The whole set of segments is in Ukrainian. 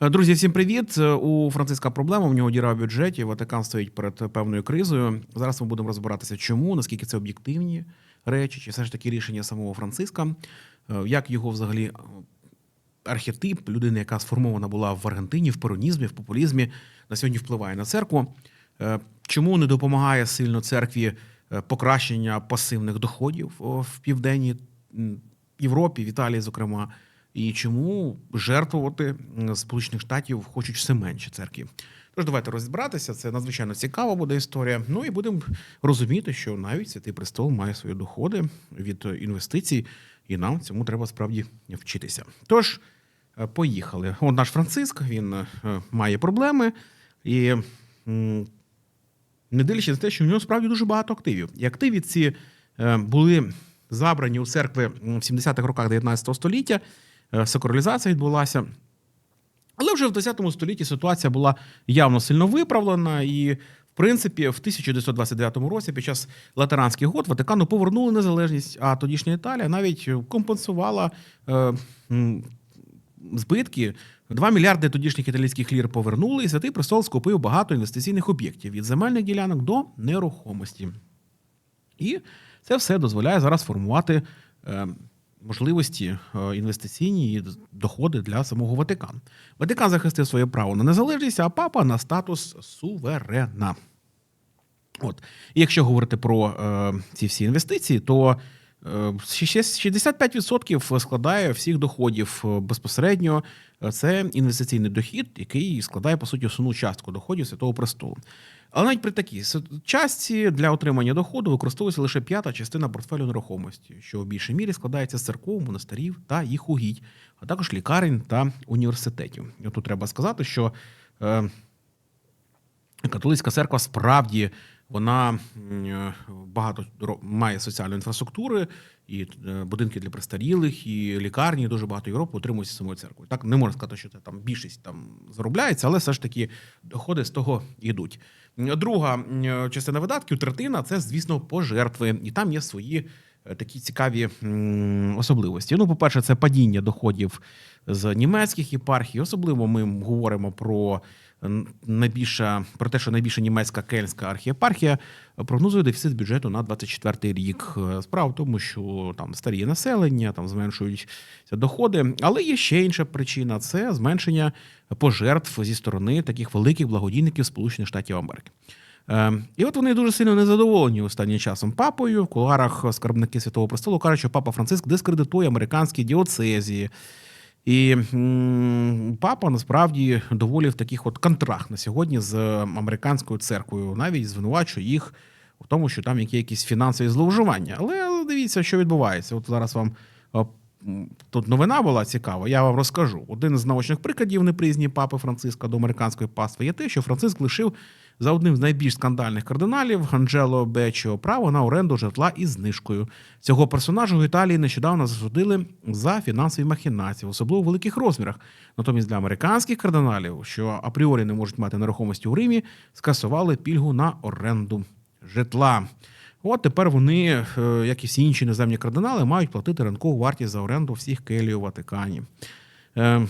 Е, Друзі, всім привіт. Е, У Франциска проблема. У нього діра в бюджеті. Ватикан стоїть перед певною кризою. Зараз ми будемо розбиратися, чому, наскільки це об'єктивні речі, чи все ж таки рішення самого Франциска, Е, як його взагалі архетип людини, яка сформована була в Аргентині, в перонізмі, в популізмі, на сьогодні впливає на церкву. Чому не допомагає сильно церкві покращення пасивних доходів в південній Європі, в Італії, зокрема, і чому жертвувати Сполучених Штатів хочуть все менше церкві? Тож давайте розібратися. Це надзвичайно цікава буде історія. Ну і будемо розуміти, що навіть святий престол має свої доходи від е, інвестицій, і нам цьому треба справді вчитися. Тож. Е, Поїхали. От наш Франциск, він е, має проблеми, і не дивлячись на те, що в нього справді дуже багато активів. І активи ці були забрані у церкви в 70-х роках 19 століття. Е, Сакралізація відбулася. Але вже в 10 столітті ситуація була явно сильно виправлена, і, в принципі, в 1929 році, під час латеранських год, Ватикану повернули незалежність, а тодішня Італія навіть компенсувала е, збитки. 2 мільярди тодішніх італійських лір повернули, і святий престол скупив багато інвестиційних об'єктів від земельних ділянок до нерухомості. І це все дозволяє зараз формувати е, можливості е, інвестиційні і доходи для самого Ватикану. Ватикан захистив своє право на незалежність, а папа на статус суверена. От. І якщо говорити про е, ці всі інвестиції, то 65% складає всіх доходів е, безпосередньо. Е, Це інвестиційний дохід, який складає по суті основну частку доходів Святого Престолу. Але навіть при такій частці для отримання доходу використовується лише п'ята частина портфелю нерухомості, що в більшій мірі складається з церков, монастирів та їх угідь, а також лікарень та університетів. І тут треба сказати, що е, католицька церква справді вона е, багато має соціальної інфраструктури, і е, будинки для престарілих, і лікарні, і дуже багато Європи утримуються самою церквою. Так не можна сказати, що це там більшість там заробляється, але все ж таки доходи з того йдуть. Друга частина видатків, третина це, звісно, пожертви, і там є свої такі цікаві особливості. Ну, по-перше, це падіння доходів з німецьких єпархій. Особливо ми говоримо про м, найбільша про те, що найбільша німецька кельнська архієпархія прогнозує дефіцит бюджету на 24 рік. Е, Справа в тому, що там старіє населення, там зменшуються доходи. Але є ще інша причина: це зменшення пожертв зі сторони таких великих благодійників Сполучених Штатів Америки. Е, І от вони дуже сильно незадоволені останнім часом папою. В кулуарах скарбники Святого Престолу кажуть, що папа Франциск дискредитує американські діоцезії. І папа насправді доволі в таких от контрах на сьогодні з американською церквою, навіть звинувачує їх в тому, що там є якісь фінансові зловживання. Але дивіться, що відбувається. От зараз вам е, тут новина була цікава. Я вам розкажу. Один з наочних прикладів неприязні папи Франциска до американської паства є те, що Франциск лишив за одним з найбільш скандальних кардиналів Анджело Бечіо право на оренду житла із знижкою. Цього персонажа в Італії нещодавно засудили за фінансові махінації, особливо в великих розмірах. Натомість для американських кардиналів, що апріорі не можуть мати нерухомості у Римі, скасували пільгу на оренду житла. От тепер вони, е, як і всі інші іноземні кардинали, мають платити ринкову вартість за оренду всіх келій у Ватикані. Е,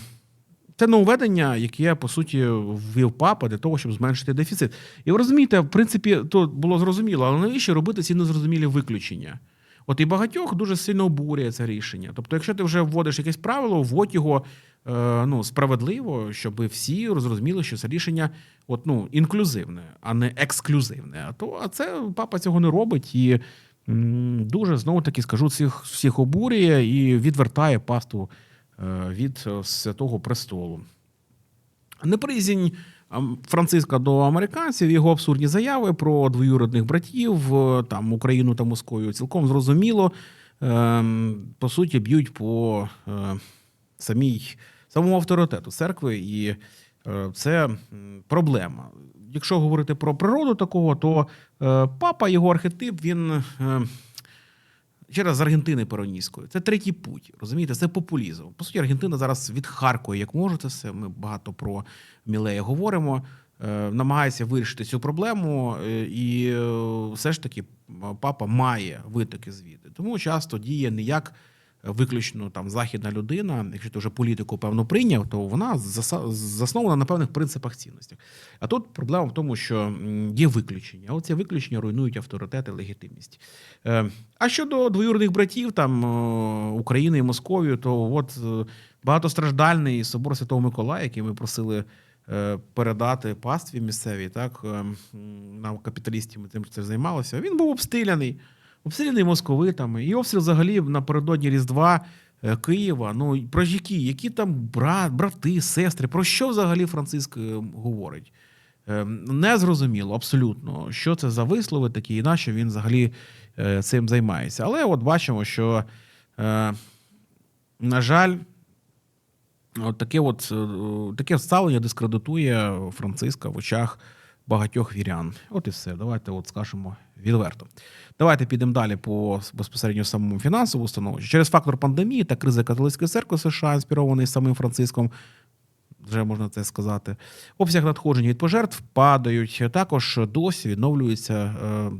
Це нововведення, яке по суті ввів папа для того, щоб зменшити дефіцит. І ви розумієте, в принципі, то було зрозуміло, але навіщо робити ці незрозумілі виключення? От і багатьох дуже сильно обурює це рішення. Тобто, якщо ти вже вводиш якесь правило, вводь його ну, справедливо, щоб всі зрозуміли, що це рішення от, ну, інклюзивне, а не ексклюзивне. А то а це папа цього не робить і дуже знову таки скажу, всіх, всіх обурює і відвертає пасту е, від е, святого престолу. Неприязнь Франциска до американців, його абсурдні заяви про двоюродних братів, е, там Україну та Московію цілком зрозуміло. Ем, По суті, б'ють по е, самій самому авторитету церкви, і е, це проблема. Якщо говорити про природу такого, то е, папа, його архетип, він. е, Ще раз з Аргентини пероністської. Це третій путь. Розумієте, це популізм. По суті, Аргентина зараз відхаркує, як може це все. Ми багато про Мілея говоримо. Намагається вирішити цю проблему, і все ж таки папа має витоки звідти. Тому часто діє не як виключно там західна людина, якщо ти вже політику певно прийняв, то вона заснована на певних принципах цінностях. А тут проблема в тому, що є виключення. А Оці виключення руйнують авторитет і легітимність. Е, А щодо двоюродних братів там е, України і Московії, то от е, багатостраждальний собор Святого Миколая, який ми просили передати пастві місцевій, так е, нам капіталістів ми тим це займалося. Він був обстріляний, обстріляний московитами. І обстріл взагалі напередодні Різдва е, Києва. Ну про які, які там брат, брати, сестри, про що взагалі Франциск е, говорить? Е, Не зрозуміло абсолютно, що це за вислови такі, і на він взагалі цим займається. Але от бачимо, що, на жаль, от таке, от, таке ставлення дискредитує Франциска в очах багатьох вірян. От і все. Давайте от скажемо відверто. Давайте підемо далі по безпосередньо самому фінансовому становищу. Через фактор пандемії та кризи католицької церкви США, інспірований самим Франциском, вже можна це сказати. Обсяг надходжень від пожертв падають. Також досі відновлюються е,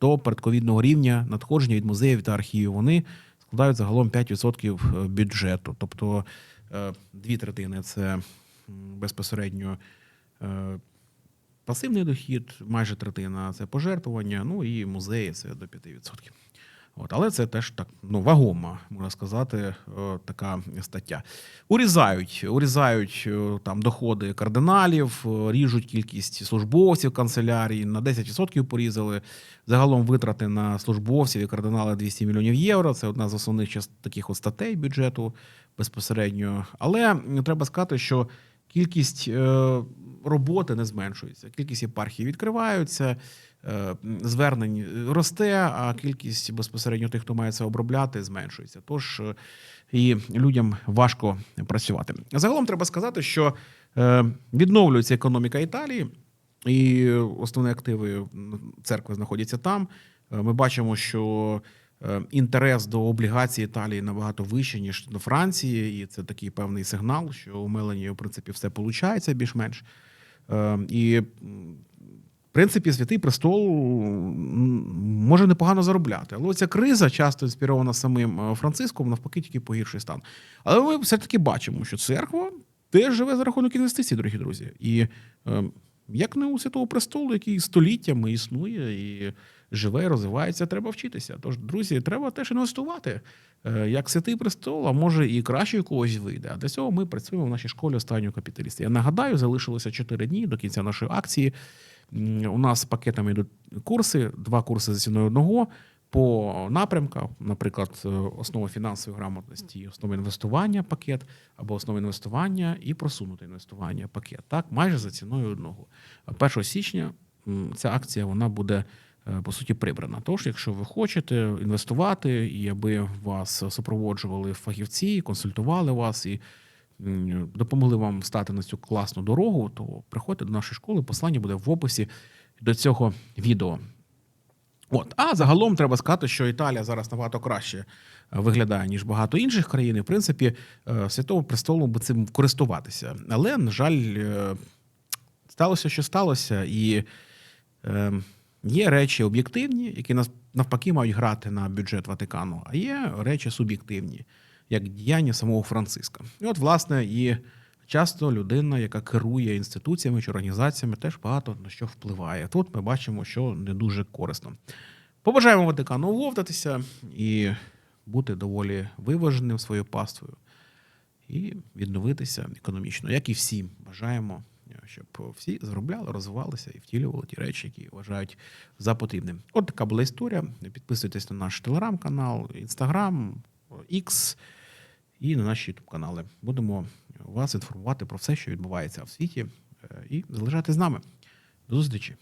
до передковідного рівня надходження від музеїв та архівів. Вони складають загалом 5% бюджету. Тобто е, дві третини це безпосередньо е, пасивний дохід, майже третина це пожертвування, ну і музеї це до 5%. От, але це теж так ну, вагома, можна сказати, е, така стаття. Урізають, урізають е, там доходи кардиналів, е, ріжуть кількість службовців канцелярії, на 10% порізали. Загалом витрати на службовців і кардинали 200 мільйонів євро. Це одна з основних таких от статей бюджету безпосередньо. Але треба сказати, що кількість е, роботи не зменшується. Кількість єпархій відкриваються, е, звернень росте, а кількість безпосередньо тих, хто має це обробляти, зменшується. Тож е, і людям важко працювати. Загалом треба сказати, що відновлюється економіка Італії, і основні активи церкви знаходяться там. Ми бачимо, що інтерес до облігацій Італії набагато вищий, ніж до Франції, і це такий певний сигнал, що у Мелані, в принципі, все виходить більш-менш. Е, І, в принципі, святий престол може непогано заробляти. Але ця криза, часто інспірована самим е, Франциском, навпаки, тільки погіршує стан. Але ми все-таки бачимо, що церква теж живе за рахунок інвестицій, дорогі друзі. І е, як не у Святого престолу, який століттями існує і живе, розвивається, треба вчитися. Тож, друзі, треба теж інвестувати. Е, Як святий престол, а може і краще когось вийде. А для цього ми працюємо в нашій школі останнього капіталіста. Я нагадаю, залишилося 4 дні до кінця нашої акції. У нас пакетами йдуть курси, два курси за ціною одного. По напрямках, наприклад, е, основа фінансової грамотності, основа інвестування пакет, або основа інвестування і просунуте інвестування пакет. Так, майже за ціною одного. 1 січня ця акція вона буде по суті прибрана. Тож, якщо ви хочете інвестувати, і аби вас супроводжували фахівці, консультували вас і допомогли вам стати на цю класну дорогу, то приходьте до нашої школи. Посилання буде в описі до цього відео. От, а загалом треба сказати, що Італія зараз набагато краще е, виглядає ніж багато інших країн. І, в принципі, е, святого престолу би цим користуватися. Але, на жаль, е, сталося, що сталося, і е, є речі об'єктивні, які навпаки мають грати на бюджет Ватикану, а є речі суб'єктивні, як діяння самого Франциска. І от, власне, і часто людина, яка керує інституціями чи організаціями, теж багато на що впливає. Тут ми бачимо, що не дуже корисно. Побажаємо Ватикану оговтатися і бути доволі виваженим своєю паствою і відновитися економічно, як і всі бажаємо, щоб всі заробляли, розвивалися і втілювали ті речі, які вважають за потрібним. От така була історія. Підписуйтесь на наш телеграм-канал, інстаграм, X і на наші ютуб канали. Будемо вас інформувати про все, що відбувається в світі, е, і залишайтесь з нами. До зустрічі!